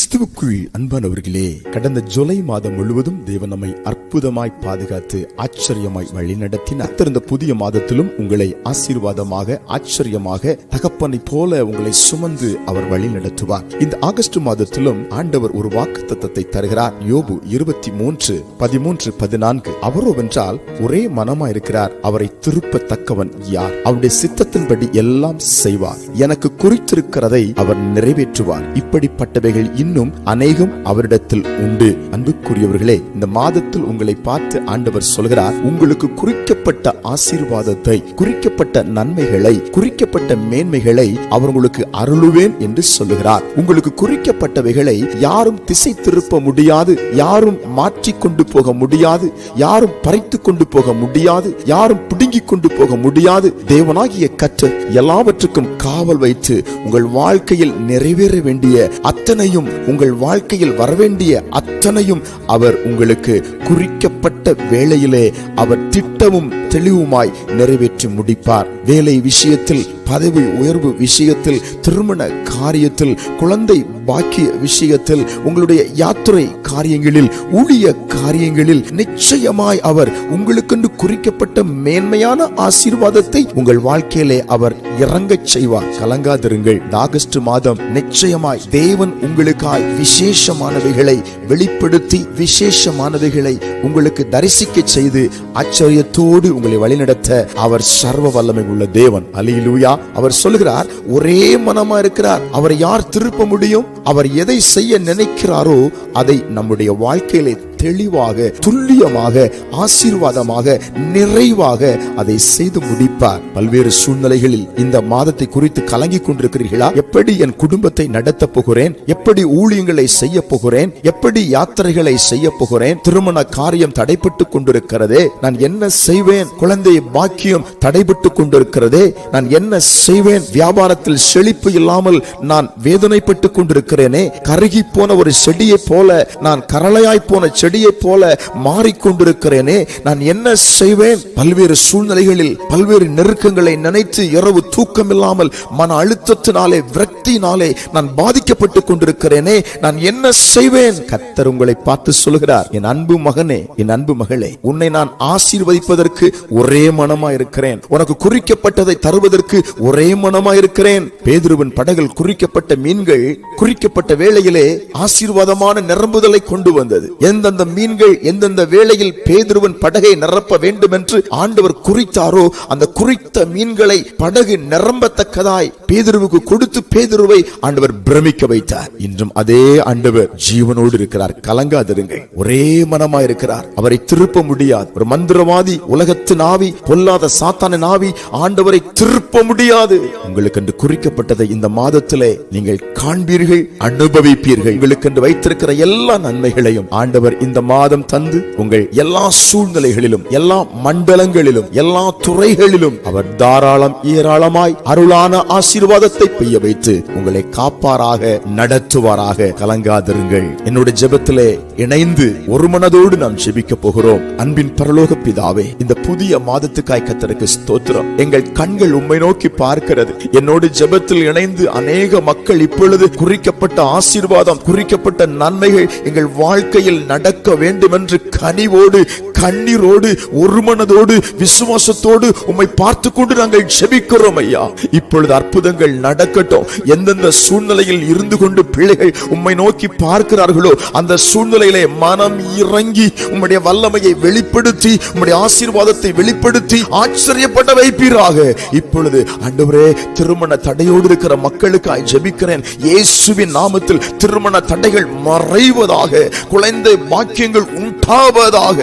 கிறிஸ்துவுக்குள் அன்பானவர்களே கடந்த ஜூலை மாதம் முழுவதும் தேவன் நம்மை அற்புதமாய் பாதுகாத்து ஆச்சரியமாய் வழிநடத்தினார். திறந்த புதிய மாதத்திலும் உங்களை ஆசீர்வாதமாக ஆச்சரியமாக தகப்பனை போல உங்களை சுமந்து அவர் வழி நடத்துவார் இந்த ஆகஸ்ட் மாதத்திலும் ஆண்டவர் ஒரு வாக்கு தத்தத்தை தருகிறார். யோபு இருபத்தி மூன்று பதிமூன்று பதினான்கு. அவரோ வென்றால் ஒரே மனமா இருக்கிறார் அவரை திருப்பத்தக்கவன் யார்? அவருடைய சித்தத்தின்படி எல்லாம் செய்வார். எனக்கு குறித்திருக்கிறதை அவர் நிறைவேற்றுவார். இப்படிப்பட்டவைகள் இன்னும் அநேகம் அவரிடத்தில் உண்டு. அன்புக்குரியவர்களே இந்த மாதத்தில் உங்களை பார்த்து ஆண்டவர் சொல்கிறார் உங்களுக்கு குறிக்கப்பட்ட ஆசீர்வாதத்தை குறிக்கப்பட்ட நன்மைகளை குறிக்கப்பட்ட மேன்மைகளை அவர் உங்களுக்கு அருளுவேன் என்று சொல்லுகிறார். உங்களுக்கு குறிக்கப்பட்டவைகளை யாரும் திசை திருப்ப முடியாது யாரும் மாற்றி கொண்டு போக முடியாது யாரும் பறித்து கொண்டு போக முடியாது யாரும் பிடுங்கிக் கொண்டு போக முடியாது. தேவனாகிய கற்று எல்லாவற்றுக்கும் காவல் வைத்து உங்கள் வாழ்க்கையில் நிறைவேற வேண்டிய அத்தனையும் உங்கள் வாழ்க்கையில் வரவேண்டிய அத்தனையும் அவர் உங்களுக்கு குறிக்கப்பட்ட வேளையிலே அவர் திட்டமும் தெளிவுமாய் நிறைவேற்றி முடிப்பார். வேலை விஷயத்தில் பதவி உயர்வு விஷயத்தில் திருமண காரியத்தில் குழந்தை பாக்கிய விஷயத்தில் உங்களுடைய யாத்திரை காரியங்களில் ஊழிய காரியங்களில் நிச்சயமாய் அவர் உங்களுக்கென்று குறிக்கப்பட்ட மேன்மையான ஆசீர்வாதத்தை உங்கள் வாழ்க்கையிலே அவர் இறங்கச் செய்வார். கலங்காதிருங்கள். ஆகஸ்ட் மாதம் நிச்சயமாய் தேவன் உங்களுக்கு உங்களுக்காய் விசேஷமானவைகளை வெளிப்படுத்தி விசேஷமானவைகளை உங்களுக்கு தரிசிக்க செய்து ஆச்சரியத்தோடு உங்களை வழிநடத்த அவர் சர்வ வல்லமை உள்ள தேவன். அலிலூயா அவர் சொல்லுகிறார் ஒரே மனமா இருக்கிறார். அவரை யார் திருப்ப முடியும்? அவர் எதை செய்ய நினைக்கிறாரோ அதை நம்முடைய வாழ்க்கையிலே தெளிவாக துல்லியமாக ஆசீர்வாதமாக நிறைவாக அதை செய்து முடிப்பார். பல்வேறு சூழ்நிலைகளில் இந்த மாதத்தை குறித்து கலங்கிக் கொண்டிருக்கிறீர்களா? எப்படி என் குடும்பத்தை நடத்த போகிறேன்? எப்படி ஊழியங்களை செய்ய போகிறேன்? எப்படி யாத்திரைகளை செய்ய போகிறேன்? திருமண காரியம் தடைபட்டு கொண்டிருக்கிறதே. நான் என்ன செய்வேன்? குழந்தை பாக்கியம் தடைபட்டு கொண்டிருக்கிறதே. நான் என்ன செய்வேன்? வியாபாரத்தில் செழிப்பு இல்லாமல் நான் வேதனைப்பட்டு கொண்டிருக்கிறேனே. கருகி போன ஒரு செடியை போல நான் கரளையாய் போன செடியை போல மாறிக்கொண்டிருக்கிறேனே நான் என்ன செய்வேன்? பல்வேறு சூழ்நிலைகளில் பல்வேறு நெருக்கங்களை நினைத்து இரவு தூக்கம் இல்லாமல் மன அழுத்தத்தினாலே விரக்தியினாலே நான் பாதிக்கப்பட்டு கொண்டிருக்கிறேனே நான் என்ன செய்வேன்? கத்தர் உங்களை பார்த்து சொல்கிறார் என் அன்பு மகனே என் அன்பு மகளே உன்னை நான் ஆசீர்வதிப்பதற்கு ஒரே மனமா இருக்கிறேன். உனக்கு குறிக்கப்பட்டதை தருவதற்கு ஒரே மனமா இருக்கிறேன். பேதுருவின் படகில் குறிக்கப்பட்ட மீன்கள் குறிக்கப்பட்ட வேளையிலே ஆசீர்வாதமான நிரம்புதலை கொண்டு வந்தது. எந்தெந்த மீன்கள் எந்தெந்த வேளையில் பேதுருவன் படகை நிரப்ப வேண்டும் என்று ஆண்டவர் குறித்தாரோ அந்த குறித்த மீன்களை படகு நிரம்பத்தக்கதாய் பேதுருவுக்கு கொடுத்து பேதுருவை ஆண்டவர் பிரமிக்க வைத்தார். இன்றும் அதே ஆண்டவர் ஜீவனோடு இருக்கிறார். கலங்காதிருங்கள். ஒரே மனமா இருக்கிறார் அவரை திருப்ப முடியாது. ஒரு மந்திரவாதி உலகத்தின் ஆவி பொல்லாத சாத்தான ஆவி ஆண்டவரை திருப்ப முடியாது. உங்களுக்கு என்று குறிக்கப்பட்டதை இந்த மாதத்திலே நீங்கள் காண்பீர்கள் அனுபவிப்பீர்கள். உங்களுக்கு என்று வைத்திருக்கிற எல்லா நன்மைகளையும் ஆண்டவர் இந்த மாதம் தந்து உங்கள் எல்லா சூழ்நிலைகளிலும் எல்லா மண்டலங்களிலும் எல்லா துறைகளிலும் அவர் தாராளம் ஏராளமாய் அருளான ஆசி ஆசீர்வாதத்தை பெய்ய வைத்து உங்களை காப்பாராக நடத்துவாராக கலங்காதிருங்கள். என்னுடைய ஜெபத்திலே இணைந்து ஒரு மனதோடு நாம் ஜெபிக்க போகிறோம். அன்பின் பரலோக பிதாவே இந்த புதிய மாதத்துக்காய் கத்தருக்கு ஸ்தோத்திரம். எங்கள் கண்கள் உண்மை நோக்கி பார்க்கிறது. என்னோடு ஜெபத்தில் இணைந்து அநேக மக்கள் இப்பொழுது குறிக்கப்பட்ட ஆசீர்வாதம் குறிக்கப்பட்ட நன்மைகள் எங்கள் வாழ்க்கையில் நடக்க வேண்டும் என்று கனிவோடு கண்ணீரோடு ஒரு மனதோடு விசுவாசத்தோடு உம்மை பார்த்து கொண்டு நாங்கள் செபிக்கிறோம் ஐயா. இப்பொழுது அற்புதங்கள் நடக்கட்டும். எந்தெந்த சூழ்நிலையில் இருந்து கொண்டு பிள்ளைகள் உம்மை நோக்கி பார்க்கிறார்களோ அந்த சூழ்நிலையிலே மனம் இறங்கி உம்முடைய வல்லமையை வெளிப்படுத்தி உம்முடைய ஆசீர்வாதத்தை வெளிப்படுத்தி ஆச்சரியப்பட வைப்பீராக. இப்பொழுது அன்றுவரே திருமண தடையோடு இருக்கிற மக்களுக்காய் ஜெபிக்கிறேன். இயேசுவின் நாமத்தில் திருமண தடைகள் மறைவதாக குழந்தை பாக்கியங்கள் உண்டாவதாக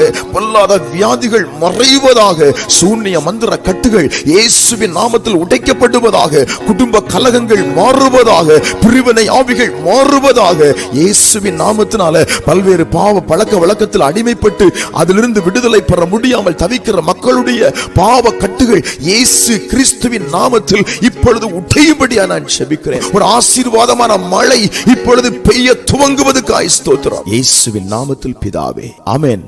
சொல்லாத வியாதிகள் மறைவதாக சூன்ய மந்திர கட்டுகள் இயேசுவின் நாமத்தில் உடைக்கப்படுவதாக குடும்ப கலகங்கள் மாறுவதாக பிரிவினை ஆவிகள் மாறுவதாக இயேசுவின் நாமத்தினால பல்வேறு பாவ பழக்க வழக்கத்தில் அடிமைப்பட்டு அதிலிருந்து விடுதலை பெற முடியாமல் தவிக்கிற மக்களுடைய பாவ கட்டுகள் இயேசு கிறிஸ்துவின் நாமத்தில் இப்பொழுது உடையும்படியா நான் செபிக்கிறேன். ஒரு ஆசீர்வாதமான மழை இப்பொழுது பெய்ய துவங்குவதற்காய் ஸ்தோத்திரம். இயேசுவின் நாமத்தில் பிதாவே ஆமென்.